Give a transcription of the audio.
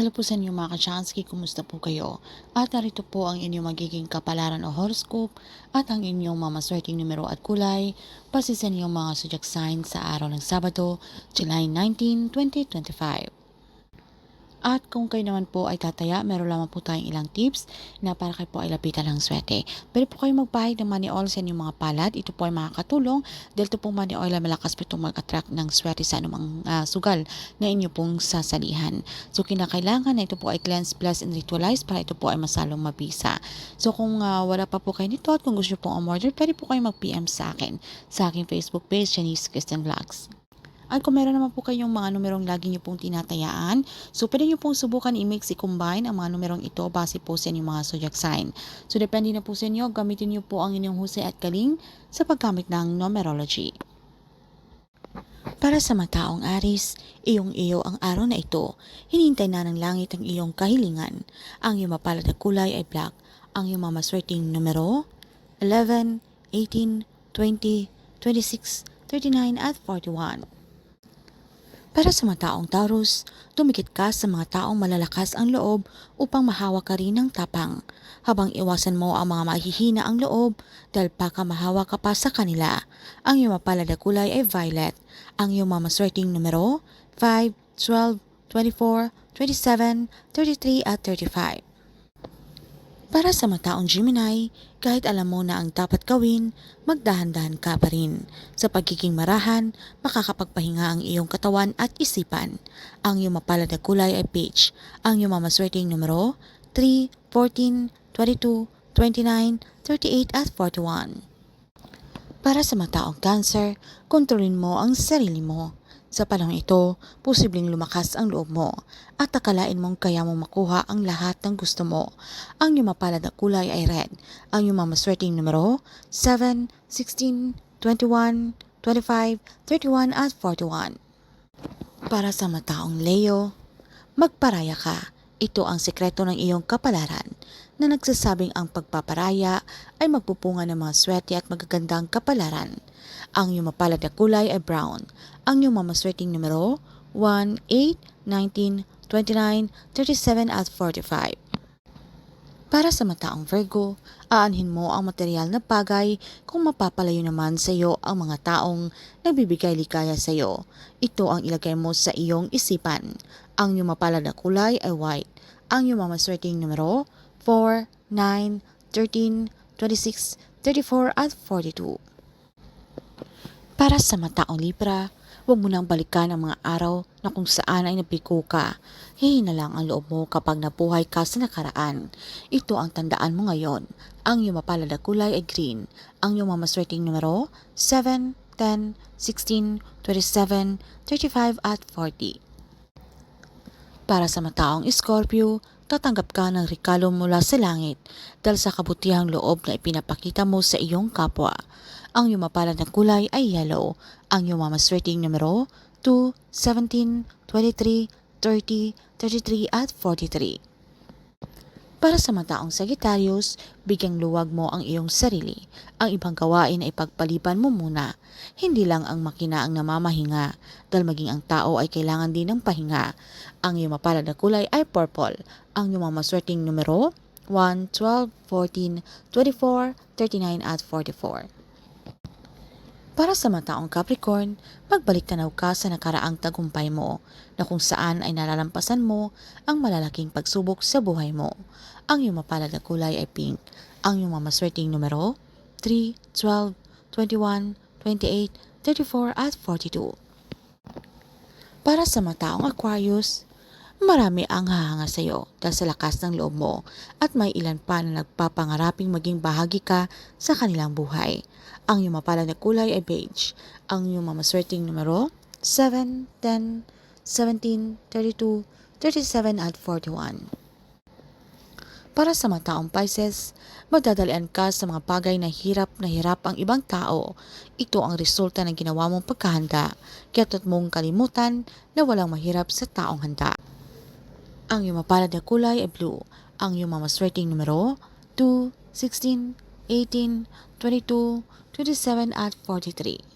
Hello po sa inyo mga kachansky, kumusta po kayo? At narito po ang inyong magiging kapalaran o horoscope at ang inyong mamaswerteng numero at kulay base sa inyong mga zodiac sign sa araw ng Sabado, July 19, 2025. At kung kayo naman po ay tataya, meron lamang po tayong ilang tips na para kayo po ay lapitan ng swerte. Pero po kayo magpahid ng money oil sa inyong mga palad. Ito po ay makakatulong dahil ito pong money oil ay malakas po itong mag-attract ng swerte sa anumang ah, sugal na inyo pong sasalihan. So kinakailangan na ito po ay cleanse, bless, and ritualize para ito po ay masalong mabisa. So kung ah, wala pa po kayo nito at kung gusto nyo pong umorder, pwede po kayo mag-PM sa akin sa aking Facebook page, Janice Christian Vlogs. At kung meron naman po kayong mga numerong lagi nyo pong tinatayaan, so pwede nyo pong subukan i-mix, i-combine ang mga numerong ito base po sa inyong mga zodiac sign. So depende na po sa inyo, gamitin nyo po ang inyong husay at galing sa paggamit ng numerology. Para sa mataong Aris, iyong iyo ang araw na ito. Hinintay na ng langit ang iyong kahilingan. Ang iyong mapalad na kulay ay black. Ang iyong mamaswerteng numero, 11, 18, 20, 26, 39 at 41. Para sa mga taong Taurus, dumikit ka sa mga taong malalakas ang loob upang mahawa ka rin ng tapang, habang iwasan mo ang mga mahihina ang loob dahil baka mahawa ka pa sa kanila. Ang iyong mapalad na kulay ay violet. Ang iyong mamaswerteng numero, 5, 12, 24, 27, 33 at 35. Para sa mataong Gemini, kahit alam mo na ang dapat gawin, magdahan-dahan ka pa rin. Sa pagiging marahan, makakapagpahinga ang iyong katawan at isipan. Ang iyong mapalad na kulay ay peach. Ang iyong mamaswerteng numero, 3, 14, 22, 29, 38 at 41. Para sa mataong Cancer, kontrolin mo ang sarili mo. Sa panahon ito, posibleng lumakas ang loob mo at akalain mong kaya mo makuha ang lahat ng gusto mo. Ang iyong mapalad na kulay ay red. Ang iyong mamaswerteng numero 7, 16, 21, 25, 31 at 41. Para sa mataong Leo, magparaya ka. Ito ang sekreto ng iyong kapalaran na nagsasabing ang pagpaparaya ay magpupunga ng mga swerte at magagandang kapalaran. Ang iyong mapalad na kulay ay brown. Ang iyong mamaswerteng numero 1, 8, 19, 29, 37 at 45. Para sa mataong Virgo, aanhin mo ang material na bagay kung mapapalayo naman sa iyo ang mga taong nagbibigay ligaya sa iyo. Ito ang ilagay mo sa iyong isipan. Ang iyong mapalad na kulay ay white. Ang iyong mamaswerteng numero 4, 9, 13, 26, 34 at 42. Para sa mataong Libra, huwag mo nang balikan ang mga araw na kung saan ay napiko ka. Hihina lang ang loob mo kapag nabuhay ka sa nakaraan. Ito ang tandaan mo ngayon. Ang iyong mapalad na kulay ay green. Ang iyong mamaswerteng numero 7, 10, 16, 27, 35 at 40. Para sa mataong Scorpio, tatanggap ka ng regalo mula sa langit dahil sa kabutihang loob na ipinapakita mo sa iyong kapwa. Ang iyong mapalad na kulay ay yellow. Ang iyong mamaswerteng numero 2, 17, 23, 30, 33 at 43. Para sa mataong Sagittarius, bigyang luwag mo ang iyong sarili. Ang ibang gawain ay pagpaliban mo muna. Hindi lang ang makina ang namamahinga, dahil maging ang tao ay kailangan din ng pahinga. Ang iyong mapalad na kulay ay purple. Ang iyong mamaswerteng numero 1, 12, 14, 24, 39 at 44. Para sa mataong Capricorn, magbalik tanaw ka sa nakaraang tagumpay mo na kung saan ay nalalampasan mo ang malalaking pagsubok sa buhay mo. Ang iyong mapalad na kulay ay pink. Ang iyong mamaswerteng numero 3, 12, 21, 28, 34 at 42. Para sa mataong Aquarius, marami ang hahanga sa iyo dahil sa lakas ng loob mo at may ilan pa na nagpapangaraping maging bahagi ka sa kanilang buhay. Ang iyong mapalad na kulay ay beige. Ang iyong mamaswerteng numero 7, 10, 17, 32, 37 at 41. Para sa mga taong Pisces, magdadalian ka sa mga bagay na hirap na hirap ang ibang tao. Ito ang resulta ng ginawa mong pagkahanda. Kaya mong kalimutan na walang mahirap sa taong handa. Ang iyong mapalad na kulay ay blue. Ang iyong mamaswerteng numero 2, 16, 18, 22, 27 at 43.